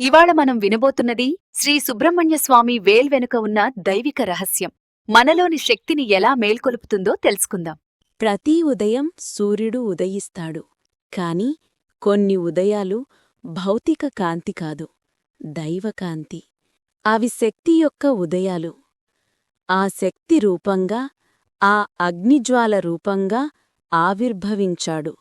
ఇవాళ మనం వినబోతున్నది శ్రీ సుబ్రహ్మణ్య స్వామి వేల్ వెనుక ఉన్న దైవిక రహస్యం. మనలోని శక్తిని ఎలా మేల్కొలుపుతుందో తెలుసుకుందాం. ప్రతి ఉదయం సూర్యుడు ఉదయిస్తాడు. కాని కొన్ని ఉదయాలు భౌతిక కాంతి కాదు దైవకాంతి అవి శక్తి యొక్క ఉదయాలు. ఆ శక్తి రూపంగా ఆ అగ్నిజ్వాల రూపంగా ఆవిర్భవించాడు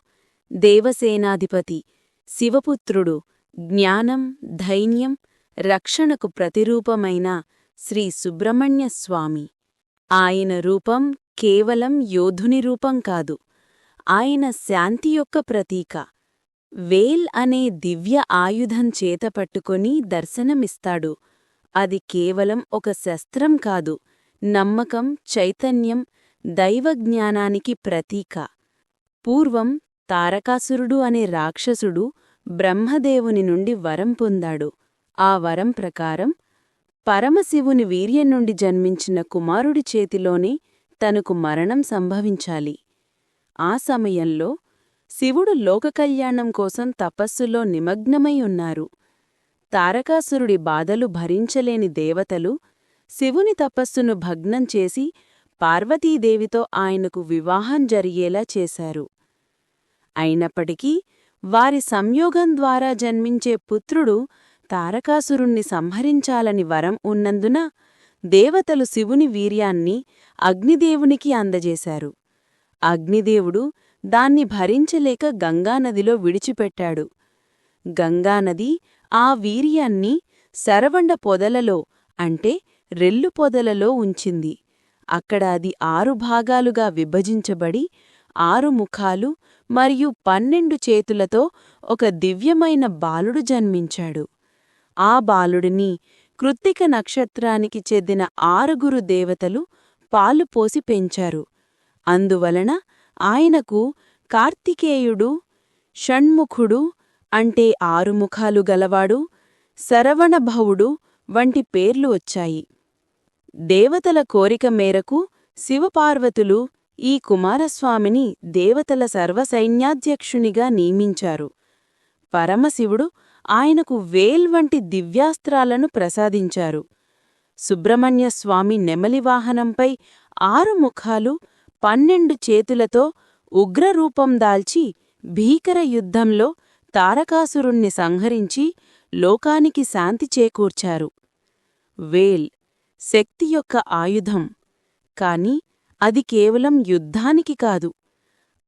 దేవసేనాధిపతి శివపుత్రుడు జ్ఞానం ధైన్యం రక్షణకు ప్రతిరూపమైన శ్రీ సుబ్రహ్మణ్య స్వామి. ఆయన రూపం కేవలం యోధుని రూపం కాదు ఆయన శాంతి యొక్క ప్రతీక. వేల్ అనే దివ్య ఆయుధం చేతపట్టుకొని దర్శనమిస్తాడు. అది కేవలం ఒక శస్త్రం కాదు నమ్మకం చైతన్యం దైవజ్ఞానానికి ప్రతీక. పూర్వం తారకాసురుడు అనే రాక్షసుడు బ్రహ్మదేవుని నుండి వరం పొందాడు. ఆ వరం ప్రకారం పరమశివుని వీర్యం నుండి జన్మించిన కుమారుడి చేతిలోనే తనకు మరణం సంభవించాలి. ఆ సమయంలో శివుడు లోకకల్యాణం కోసం తపస్సులో నిమగ్నమై ఉన్నారు. తారకాసురుడి బాధలు భరించలేని దేవతలు శివుని తపస్సును భగ్నం చేసి పార్వతీదేవితో ఆయనకు వివాహం జరిగేలా చేశారు. అయినప్పటికీ వారి సంయోగం ద్వారా జన్మించే పుత్రుడు తారకాసురుణ్ణి సంహరించాలని వరం ఉన్నందున దేవతలు శివుని వీర్యాన్ని అగ్నిదేవునికి అందజేశారు. అగ్నిదేవుడు దాన్ని భరించలేక గంగానదిలో విడిచిపెట్టాడు. గంగానది ఆ వీర్యాన్ని శరవండ పొదలలో అంటే రెల్లు పొదలలో ఉంచింది. అక్కడ అది ఆరు భాగాలుగా విభజించబడి ఆరు ముఖాలు మరియు పన్నెండు చేతులతో ఒక దివ్యమైన బాలుడు జన్మించాడు. ఆ బాలుడిని కృత్తిక నక్షత్రానికి చెందిన ఆరుగురు దేవతలు పాలు పోసి పెంచారు. అందువలన ఆయనకు కార్తికేయుడు షణ్ముఖుడు అంటే ఆరు ముఖాలు గలవాడు శరవణభవుడు వంటి పేర్లు వచ్చాయి. దేవతల కోరిక మేరకు శివపార్వతులు ఈ కుమారస్వామిని దేవతల సర్వసైన్యాధ్యక్షునిగా నియమించారు. పరమశివుడు ఆయనకు వేల్ వంటి దివ్యాస్త్రాలను ప్రసాదించారు. సుబ్రహ్మణ్యస్వామి నెమలివాహనంపై ఆరు ముఖాలు పన్నెండు చేతులతో ఉగ్రరూపం దాల్చి భీకర యుద్ధంలో తారకాసురుణ్ణి సంహరించి లోకానికి శాంతి చేకూర్చారు. వేల్ శక్తి యొక్క ఆయుధం. కాని అది కేవలం యుద్ధానికి కాదు.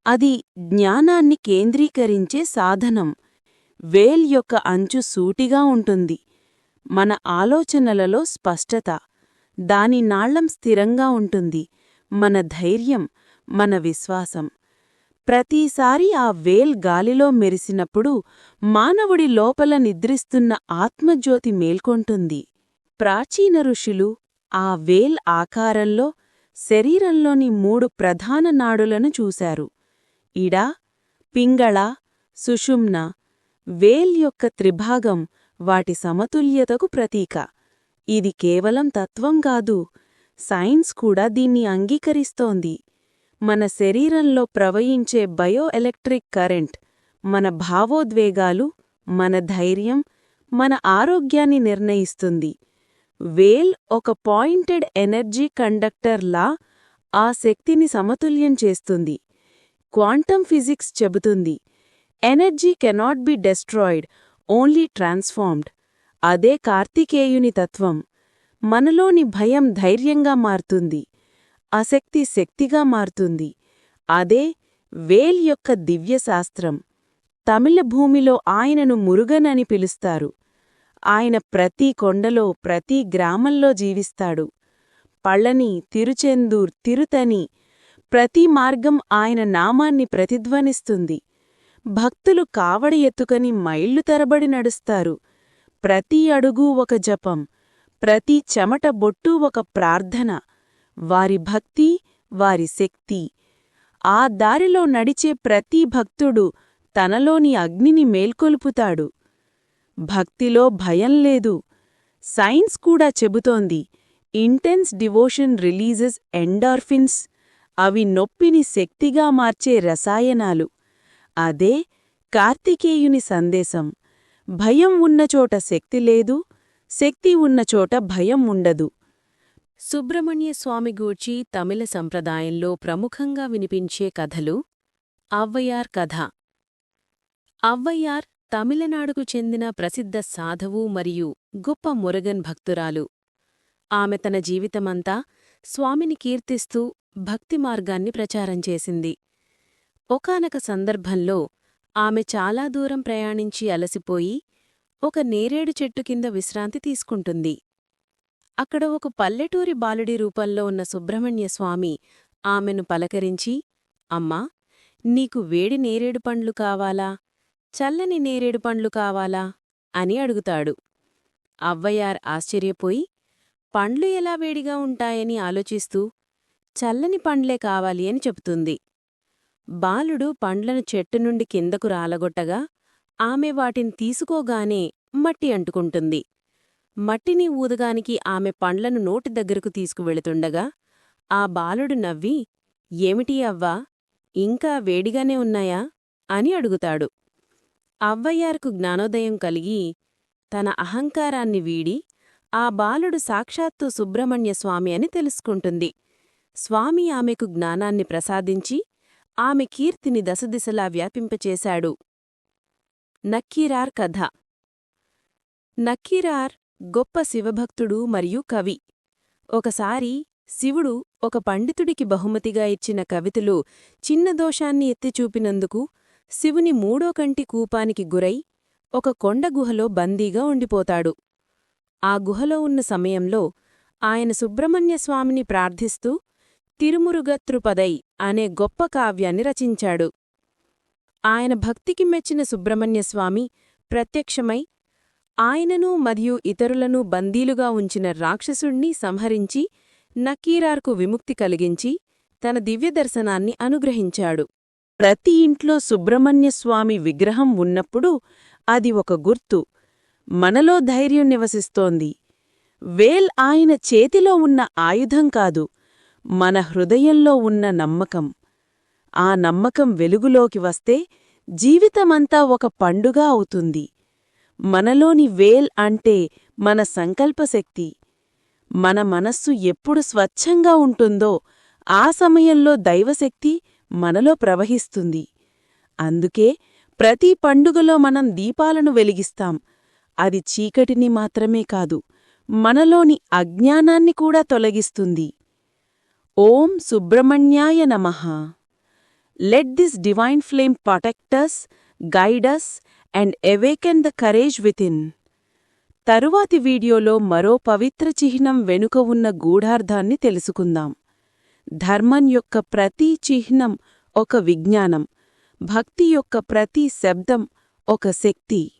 అది జ్ఞానాన్ని కేంద్రీకరించే సాధనం. వేల్ యొక్క అంచు సూటిగా ఉంటుంది. మన ఆలోచనలలో స్పష్టత. దాని నాళ్ళం స్థిరంగా ఉంటుంది. మన ధైర్యం మన విశ్వాసం. ప్రతిసారి ఆ వేల్ గాలిలో మెరిసినప్పుడు మానవుడి లోపల నిద్రిస్తున్న ఆత్మజ్యోతి మేల్కొంటుంది. ప్రాచీన ఋషులు ఆ వేల్ ఆకారంలో శరీరంలోని మూడు ప్రధాన నాడులను చూశారు. ఇడ పింగళ సుషుమ్న వేల్ యొక్క త్రిభాగం వాటి సమతుల్యతకు ప్రతీక. ఇది కేవలం తత్వం కాదు సైన్స్ కూడా దీన్ని అంగీకరిస్తోంది. మన శరీరంలో ప్రవహించే బయో ఎలక్ట్రిక్ కరెంట్ మన భావోద్వేగాలు మన ధైర్యం మన ఆరోగ్యాన్ని నిర్ణయిస్తుంది. వేల్ ఒక పాయింటెడ్ ఎనర్జీ కండక్టర్లా ఆ శక్తిని సమతుల్యం చేస్తుంది. క్వాంటం ఫిజిక్స్ చెబుతుంది energy cannot be destroyed only transformed. అదే కార్తికేయుని తత్వం. మనలోని భయం ధైర్యంగా మారుతుంది అశక్తి శక్తిగా మారుతుంది. అదే వేల్ యొక్క దివ్యశాస్త్రం. తమిళ భూమిలో ఆయనను మురుగనని పిలుస్తారు. ఆయన ప్రతి కొండలో ప్రతి గ్రామంలో జీవిస్తాడు. పళ్ళని తిరుచెందూర్ తిరుతని ప్రతి మార్గం ఆయన నామాన్ని ప్రతిధ్వనిస్తుంది. భక్తులు కావడ ఎత్తుకని మైళ్ళు తరబడి నడుస్తారు. ప్రతి అడుగూ ఒక జపం ప్రతి చెమట బొట్టు ఒక ప్రార్థన. వారి భక్తి వారి శక్తి. ఆ దారిలో నడిచే ప్రతి భక్తుడు తనలోని అగ్నిని మేల్కొల్పుతాడు. భక్తిలో భయం లేదు. సైన్స్ కూడా చెబుతోంది ఇంటెన్స్ డివోషన్ రిలీజెస్ ఎండార్ఫిన్స్. అవి నొప్పిని శక్తిగా మార్చే రసాయనాలు. అదే కార్తికేయుని సందేశం. భయం ఉన్నచోట శక్తి లేదు శక్తి ఉన్నచోట భయం ఉండదు. సుబ్రహ్మణ్య స్వామి గూర్చి తమిళ సంప్రదాయంలో ప్రముఖంగా వినిపించే కథలు అవ్వయార్ కథ. అవ్వయార్ తమిళనాడుకు చెందిన ప్రసిద్ధ సాధువు మరియు గొప్ప మురగన్ భక్తురాలు. ఆమె తన జీవితమంతా స్వామిని కీర్తిస్తూ భక్తి మార్గాన్ని ప్రచారం చేసింది. ఒకానొక సందర్భంలో ఆమె చాలా దూరం ప్రయాణించి అలసిపోయి ఒక నేరేడు చెట్టు కింద విశ్రాంతి తీసుకుంటుంది. అక్కడ ఒక పల్లెటూరి బాలుడి రూపంలో ఉన్న సుబ్రహ్మణ్య స్వామి ఆమెను పలకరించి అమ్మా నీకు వేడి నేరేడు పండ్లు కావాలా? చల్లని నేరేడు పండ్లు కావాలా? అని అడుగుతాడు. అవ్వయార్ ఆశ్చర్యపోయి పండ్లు ఎలా వేడిగా ఉంటాయని ఆలోచిస్తూ చల్లని పండ్లే కావాలి అని చెబుతుంది. బాలుడు పండ్లను చెట్టు నుండి కిందకు రాలగొట్టగా ఆమె వాటిని తీసుకోగానే మట్టి అంటుకుంటుంది. మట్టిని ఊదగానికి ఆమె పండ్లను నోటి దగ్గరకు తీసుకువెళుతుండగా ఆ బాలుడు నవ్వి ఏమిటి అవ్వా? ఇంకా వేడిగానే ఉన్నాయా? అని అడుగుతాడు. అవ్వయ్యార్కు జ్ఞానోదయం కలిగి తన అహంకారాన్ని వీడి ఆ బాలుడు సాక్షాత్తు సుబ్రహ్మణ్య స్వామి అని తెలుసుకుంటుంది. స్వామి ఆమెకు జ్ఞానాన్ని ప్రసాదించి ఆమె కీర్తిని దశదిశలా వ్యాపింపచేశాడు. నక్కీరార్ కథ. నక్కీరార్ గొప్ప శివభక్తుడు మరియు కవి. ఒకసారి శివుడు ఒక పండితుడికి బహుమతిగా ఇచ్చిన కవితలు చిన్న దోషాన్ని ఎత్తిచూపినందుకు శివుని మూడో కంటి కూపానికి గురై ఒక కొండ గుహలో బందీగా ఉండిపోతాడు. ఆ గుహలో ఉన్న సమయంలో ఆయన సుబ్రహ్మణ్యస్వామిని ప్రార్థిస్తూ తిరుమురుగత్రుపదై అనే గొప్ప కావ్యాన్ని రచించాడు. ఆయన భక్తికి మెచ్చిన సుబ్రహ్మణ్యస్వామి ప్రత్యక్షమై ఆయనను మరియు ఇతరులను బందీలుగా ఉంచిన రాక్షసుణ్ణి సంహరించి నకీరార్కు విముక్తి కలిగించి తన దివ్యదర్శనాన్ని అనుగ్రహించాడు. ప్రతి ఇంట్లో సుబ్రహ్మణ్యస్వామి విగ్రహం ఉన్నప్పుడు అది ఒక గుర్తు. మనలో ధైర్యం నివసిస్తోంది. వేల్ ఆయన చేతిలో ఉన్న ఆయుధం కాదు మన హృదయంలో ఉన్న నమ్మకం. ఆ నమ్మకం వెలుగులోకి వస్తే జీవితమంతా ఒక పండుగ అవుతుంది. మనలోని వేల్ అంటే మన సంకల్పశక్తి మన మనస్సు ఎప్పుడు స్వచ్ఛంగా ఉంటుందో ఆ సమయంలో దైవశక్తి మనలో ప్రవహిస్తుంది. అందుకే ప్రతి పండుగలో మనం దీపాలను వెలిగిస్తాం. అది చీకటిని మాత్రమే కాదు మనలోని అజ్ఞానాన్ని కూడా తొలగిస్తుంది. ఓం సుబ్రహ్మణ్యాయ నమః. Let this divine flame protects guides and awaken the courage within తరువాతి వీడియోలో మరో పవిత్ర చిహ్నం వెనుక ఉన్న గూఢార్థాన్ని తెలుసుకుందాం. ధర్మం యొక్క ప్రతి చిహ్నం ఒక విజ్ఞానం భక్తి యొక్క ప్రతి శబ్దం ఒక శక్తి.